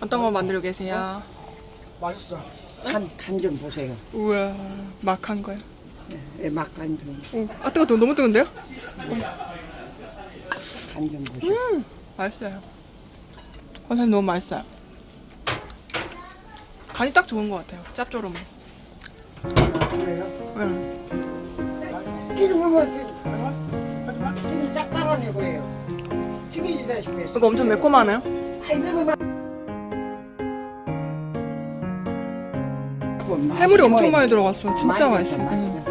어떤 거 만들고 계세요? 맛있어. 간, 간 좀 보세요. 우와, 막한 거야. 예, 막간 좀, 오, 아, 뜨거, 뜨거, 너무 뜨거운데요? 간 좀 보세요. 음, 맛있어요. 선생님 너무 맛있어요. 간이 딱 좋은 것 같아요. 짭조름. 그래요? 응. 지금 보면 지금, 지금 짝 따라내고 해요. 튀기지다 싶어요. 이거 엄청 매콤하네요. 아이, 너무 맛. 해물이 엄청 많이 들어갔어. 진짜 맛있어. 응.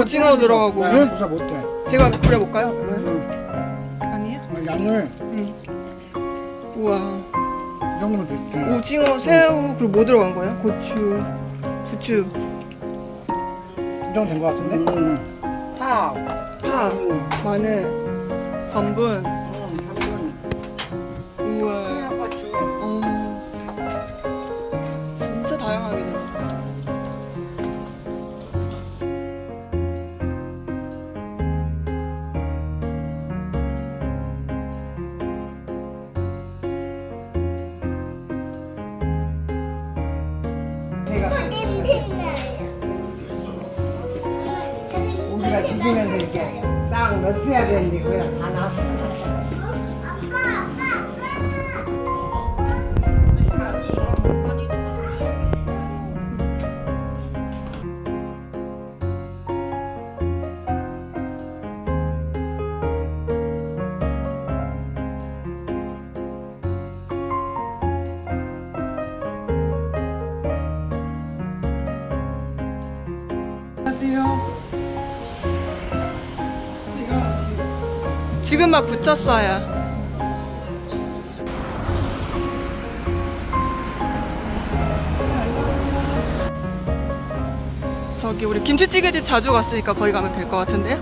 오징어 들어가고. 나는 조사 못해. 제가 뿌려볼까요? 그러면? 아니에요? 양을 응. 우와. 이 정도면 돼. 오징어, 새우, 그리고 뭐 들어간 거예요? 고추, 부추, 이 정도 된것 같은데? 음. 파. 파, 음. 마늘, 전분. 지지면서 이렇게 딱 넓혀야 되는데 그냥 다 나왔어. 지금 막 붙였어요. 저기 우리 김치찌개집 자주 갔으니까 거기 가면 될 것 같은데요?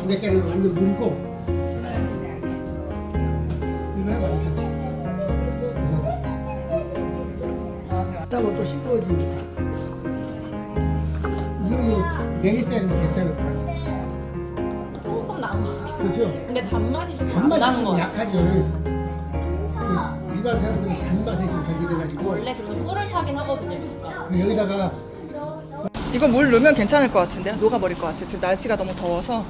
두 개짜리는 완전 물이고. 따고 또 싱거워지니까. 이거 네 개짜리면 괜찮을 것 같아. 조금 같아요. 그렇죠? 근데 단맛이 좀 안 단맛이 나는 좀것 같아요. 약하죠. 이- 일반 사람들은 단맛에 좀 저기 돼가지고. 원래 그래서 꿀을 타긴 하거든요, 밀가루. 그 여기다가 이거 물 넣으면 괜찮을 것 같은데요? 녹아버릴 것 같아요. 지금 날씨가 너무 더워서.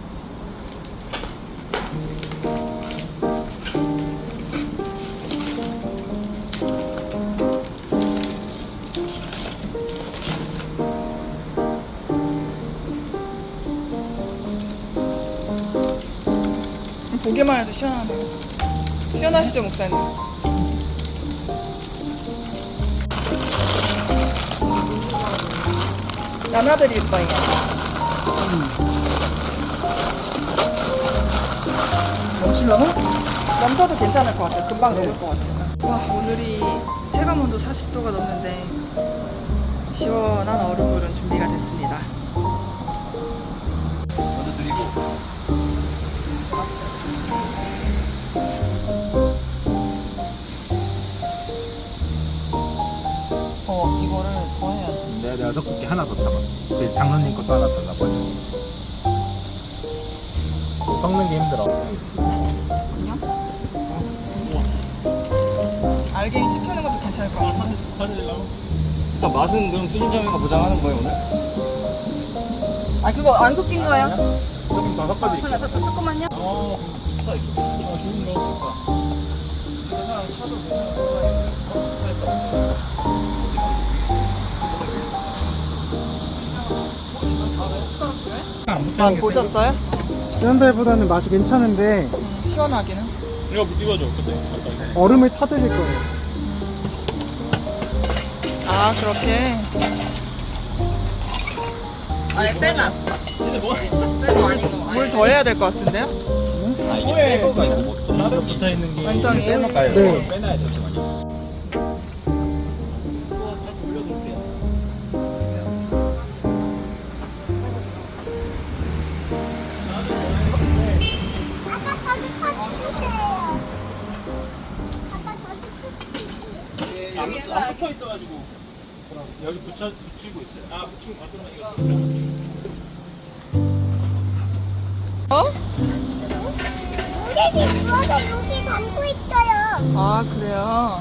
보기만 해도 시원하네요. 시원하시죠, 목사님? 나눠드릴 거예요. 넘치려나? 넘쳐도 괜찮을 것 같아요. 금방 녹을 것 같아요. 와, 오늘이 체감온도 40도가 넘는데 시원한 얼음물은 준비가 됐습니다. 떡볶이 하나 더 담아. 그 장로님 것도 하나 더 담아. 섞는 게 힘들어. 알갱이 씹히는 것도 괜찮을 것 같아요. 일단 맛은 그럼 수진점이가 보장하는 거예요 오늘? 아, 그거 안 섞인 거예요? 조금 더 섞어드릴게요. 잠깐, 잠깐, 조금만요. 아, 보셨어요? 지난달보다는 맛이 괜찮은데 음, 시원하기는. 이거 이거죠, 그때. 얼음을 타드릴 거예요. 아, 그렇게. 아니, 빼놔. 빼도 아닌 거. 물 더 해야 될 것 같은데요? 아, 이게 새 거가 있고, 뭐, 붙어 있는 게. 빼놓을까요? 네. 빼놔야 잠 있어가지고. 여기 붙여 붙이고 있어요. 아 붙이고 갔더니 이거 어? 물에 부어서 여기 담고 있어요. 아 그래요?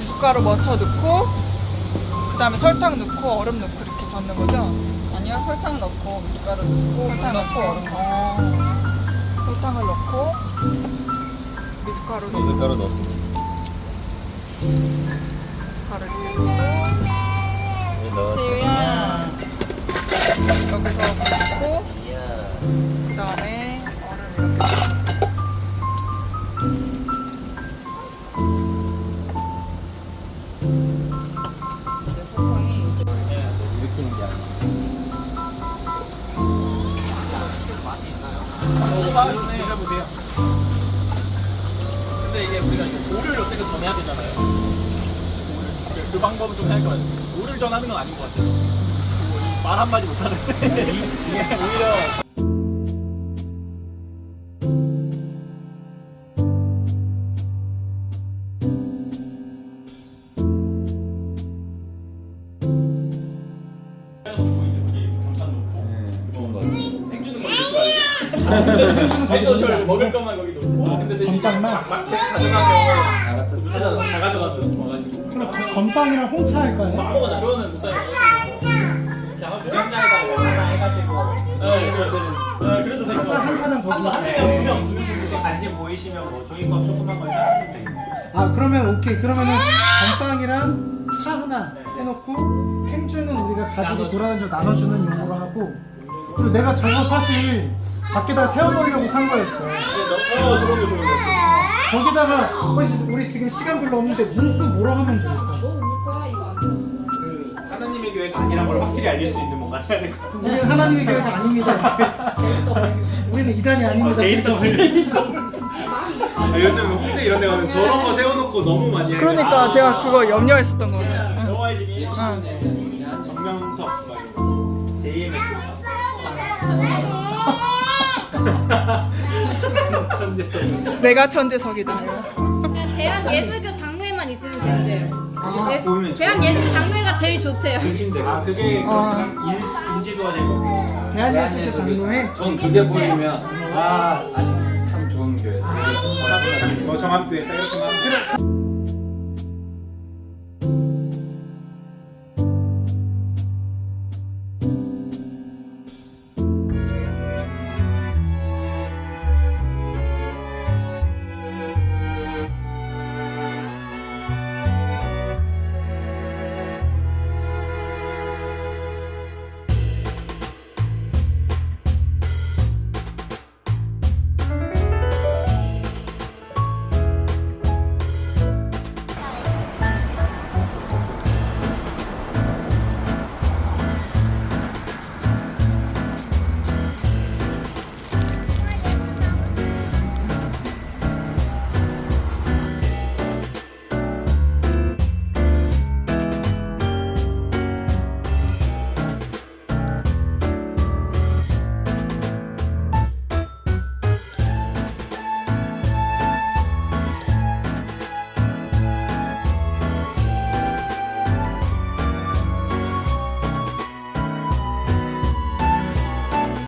미숫가루 먼저 넣고 그 다음에 설탕 넣고 얼음 넣고 이렇게 젓는 거죠? 아니요 설탕 넣고 미숫가루 넣고 설탕 넣고 얼음 넣고 설탕을 넣고 미숫가루 넣고 미숫가루 넣었습니다. 미숫가루 이렇게 넣고 지우야 여기서 넣고 그 다음에 해보세요. 근데 이게 우리가 이거 물을 어떻게 전해야 되잖아요. 물. 그- 그 방법은 좀 해야 할것 같아요. 물을 전하는 건 아닌 것 같아요. 말 한마디 못하는데 이게 오히려 행주는 저 먹을 것만 거기 놓고. 근데 대신 건빵만? 막 가져가면 가져가 다 가져가면 좋아가지고. 그럼 건빵이랑 홍차 할까요? 아무거나 저는 못해요. 그냥 주장장에다가 하나 해가지고. 네, 네, 그래도. 한, 한 사람 거기 두명 두명 두명 관심 보이시면 뭐 종이컵 조그만 거 하면 돼요. 아 그러면 오케이 그러면은 건빵이랑 차 하나 해놓고 행주는 우리가 가지고 돌아다니며 나눠주는 용으로 하고 그리고 내가 저거 사실 밖에다 세워놓으려고 산 거였어 어, 저런 거 저런 거. 저기다가 혹시 우리 지금 시간 별로 없는데 문구 뭐로 하면 좋을까? 너무 울 거야 이거 안 돼. 그 하나님의 교회가 아니란 걸 확실히 알릴 수 있는 뭔가 해야 될것 같아요. 우리는 하나님의 교회가 아닙니다 우리는 이단이 아닙니다 아, 요즘 홍대 이런 데 가면 저런 거 세워놓고 너무 많이 해요. 그러니까 아, 제가 그거 염려했었던 거예요 응. 여호와의 집이 정명석 막 이런 거. JMS. 천재석. 내가 천재석이다 그냥 대한 예수교 장로회만 있으면 된대요. 예- 보이면 대한 예수교 장로회가 제일 좋대요. 아 그게 어. 그럼 인, 인지도가 되고. 대한예수교 장로회 전 그게 보이면 아, 아니, 참 좋은 교회. 뭐 정함교회 딱 이렇게 만